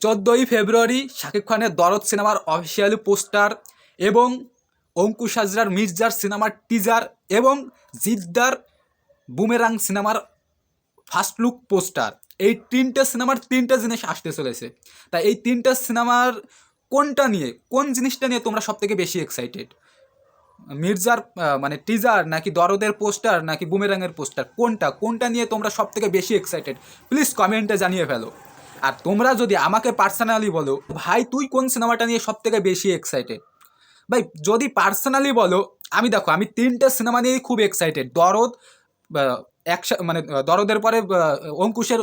চোদ্দোই ফেব্রুয়ারি শাকিব খানের দরদ সিনেমার অফিসিয়ালি পোস্টার এবং অঙ্কুশ হাজরার মির্জার সিনেমার টিজার এবং জিদ্দার বুমেরাং সিনেমার ফার্স্ট লুক পোস্টার এই তিনটে সিনেমার তিনটে জিনিস আসতে চলেছে। তাই এই তিনটে সিনেমার কোনটা নিয়ে, কোন জিনিসটা নিয়ে তোমরা সব থেকে বেশি এক্সাইটেড মির্জার মানে টিজার নাকি দরদের পোস্টার নাকি বুমেরাঙের পোস্টার কোনটা কোনটা নিয়ে তোমরা সব থেকে বেশি এক্সাইটেড প্লিজ কমেন্টে জানিয়ে ফেলো। আর তোমরা যদি আমাকে পার্সোনালি বলো, ভাই, তুই কোন সিনেমাটা নিয়ে সব থেকে বেশি এক্সাইটেড ভাই, যদি পার্সোনালি বলো, আমি দেখো, আমি তিনটে সিনেমা নিয়েই খুব এক্সাইটেড দরদ অ্যাকশন মানে দরদের পরে অঙ্কুশের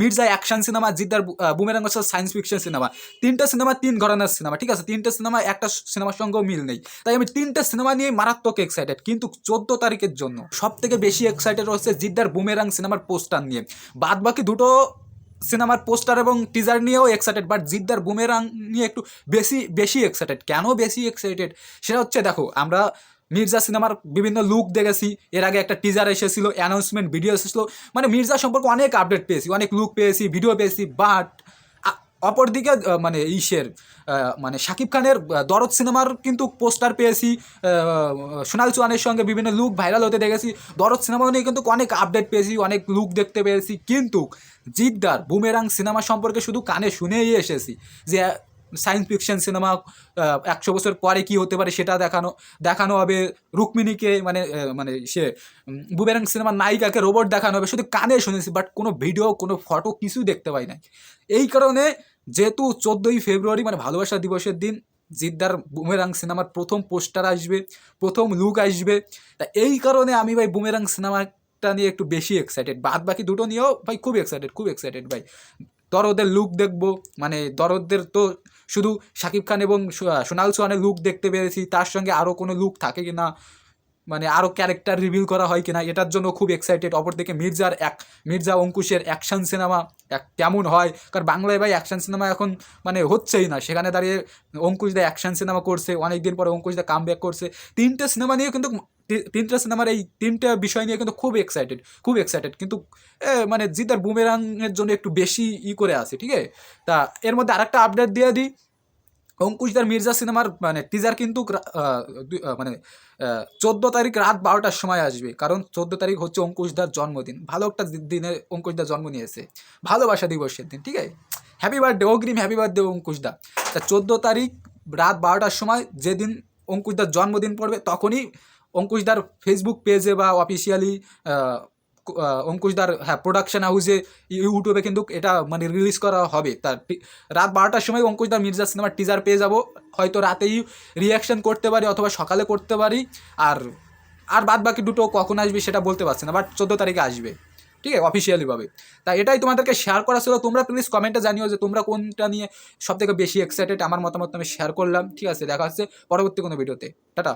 মির্জা অ্যাকশন সিনেমা জিদ্দার বুমেরাং হচ্ছে সায়েন্স ফিকশন সিনেমা তিনটে সিনেমা তিন ঘরানার সিনেমা ঠিক আছে? তিনটে সিনেমা একটা সিনেমার সঙ্গেও মিল নেই। তাই আমি তিনটে সিনেমা নিয়ে মারাত্মক এক্সাইটেড কিন্তু চোদ্দ তারিখের জন্য। সব থেকে বেশি এক্সাইটেড হচ্ছে জিদ্দার বুমেরাং সিনেমার পোস্টার নিয়ে। বাদ বাকি দুটো সিনেমার পোস্টার এবং টিজার নিয়েও এক্সাইটেড বাট জিদ্দার বুমেরাং নিয়ে একটু বেশি বেশি এক্সাইটেড কেন বেশি এক্সাইটেড সেটা হচ্ছে, দেখো, আমরা মির্জা সিনেমার বিভিন্ন লুক দেখেছি। এর আগে একটা টিজার এসেছিল অ্যানাউন্সমেন্ট ভিডিও এসেছিল। মানে মির্জা সম্পর্কে অনেক আপডেট পেয়েছি, অনেক লুক পেয়েছি ভিডিও পেয়েছি বাট অপরদিকে মানে ইসের মানে শাকিব খানের দরদ সিনেমার কিন্তু পোস্টার পেয়েছি। সোনাল চৌহানের সঙ্গে বিভিন্ন লুক ভাইরাল হতে দেখেছি। দরদ সিনেমা নিয়ে কিন্তু অনেক আপডেট পেয়েছি, অনেক লুক দেখতে পেয়েছি। কিন্তু জিদ্দার বুমেরাং সিনেমা সম্পর্কে শুধু কানে শুনেই এসেছি যে সায়েন্স ফিকশন সিনেমা একশো বছর পরে কি হতে পারে সেটা দেখানো দেখানো হবে। রুক্মিণীকে মানে মানে সে বুমেরাং সিনেমার নায়িকাকে রোবট দেখানো হবে। শুধু কানে শুনেছি বাট কোনো ভিডিও কোনো ফটো কিছু দেখতে পাই নাই। এই কারণে যেহেতু চোদ্দোই ফেব্রুয়ারি মানে ভালোবাসা দিবসের দিন, জিদ্দার বুমেরাং সিনেমার প্রথম পোস্টার আসবে, প্রথম লুক আসবে। তা এই কারণে আমি ভাই বুমেরাং সিনেমাটা নিয়ে একটু বেশি এক্সাইটেড বাদ বাকি দুটো নিয়েও ভাই খুব এক্সাইটেড খুব এক্সাইটেড ভাই। দরদের লুক দেখব মানে দরদের তো শুধু শাকিব খান এবং সোনাল সোহানের লুক দেখতে পেরেছি, তার সঙ্গে আরও কোনো লুক থাকে কি না মানে আরও ক্যারেক্টার রিভিল করা হয় কিনা, এটার জন্য খুব এক্সাইটেড অপরদিকে মির্জার এক, মির্জা অঙ্কুশের অ্যাকশন সিনেমা কেমন হয়? কারণ বাংলায় ভাই অ্যাকশন সিনেমা এখন মানে হচ্ছেই না। সেখানে দাঁড়িয়ে অঙ্কুশ দা অ্যাকশন সিনেমা করছে অনেক দিন পরে অঙ্কুশ দা কাম করছে। তিনটে সিনেমা নিয়ে কিন্তু তিনটে সিনেমার এই তিনটে বিষয় নিয়ে কিন্তু খুব এক্সাইটেড খুব এক্সাইটেড কিন্তু মানে জিতার বুমেরাংয়ের জন্য একটু বেশি ই করে আছে ঠিক আছে তা এর মধ্যে আরেকটা আপডেট দিয়ে দিই। অঙ্কুশদার মির্জা সিনেমার মানে টিজার কিন্তু মানে চোদ্দ তারিখ রাত বারোটার সময় আসবে। কারণ চোদ্দ তারিখ হচ্ছে অঙ্কুশদার জন্মদিন। ভালো একটা দিনে অঙ্কুশদার জন্ম নিয়েছে। ভালোবাসা দিবসের দিন, ঠিক আছে? হ্যাপি বার্থডে অগ্রিম হ্যাপি বার্থডে অঙ্কুশদা তা চোদ্দ তারিখ রাত বারোটার সময় যেদিন অঙ্কুশদার জন্মদিন পড়বে, তখনই অঙ্কুশদার ফেসবুক পেজে বা অফিসিয়ালি অঙ্কুশদার হ্যাঁ প্রোডাকশন হাউসে ইউটিউবে কিন্তু এটা মানে রিলিজ করা হবে। তার রাত বারোটার সময় অঙ্কুশ অঙ্কুশদার মির্জা সিনেমার টিজার পেয়ে যাব। হয়তো রাতেই রিয়াকশন করতে পারি অথবা সকালে করতে পারি। আর আর বাদ বাকি দুটো কখন আসবে সেটা বলতে পারছি না বাট চোদ্দ তারিখে আসবে। ঠিক আছে? অফিসিয়ালিভাবে তাই এটাই তোমাদেরকে শেয়ার করা ছিল। তোমরা প্লিজ কমেন্টে জানিও যে তোমরা কোনটা নিয়ে সব থেকে বেশি এক্সাইটেড আমার মতামত আমি শেয়ার করলাম। ঠিক আছে? দেখা হচ্ছে পরবর্তী কোনো ভিডিওতে টাটা।